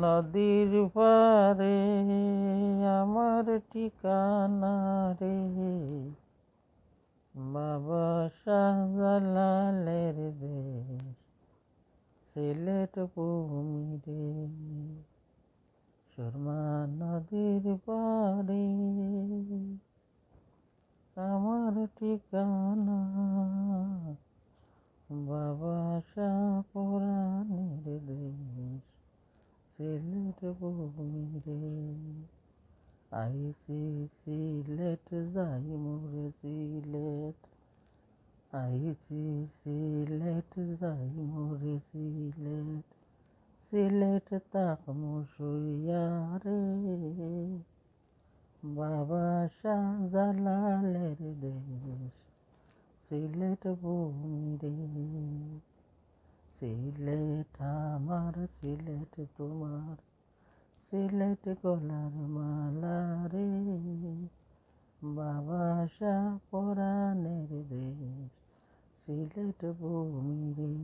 নদীর পারে আমার ঠিকানা রে। বাবা শাহজালালের দেশ, সিলেট ভূমি রে। সুরমা নদীর পারে আমার ঠিকানা। বাবা শাহ পুরাণের দেশ সিলেট ভূমি রে আইসি সিলেট যাই মোরে সিলেট আইসি সিলেট যাই মোরে সিলেট সিলেট তাক মুসুইয়া রে বাবা শাহজালালের দেশ সিলেট ভূমি রে সিলেট আমার, সিলেট তোমার, সিলেট গলার মালা রে। বাবা শাহ পরাণের দেশ, সিলেট ভূমি রে।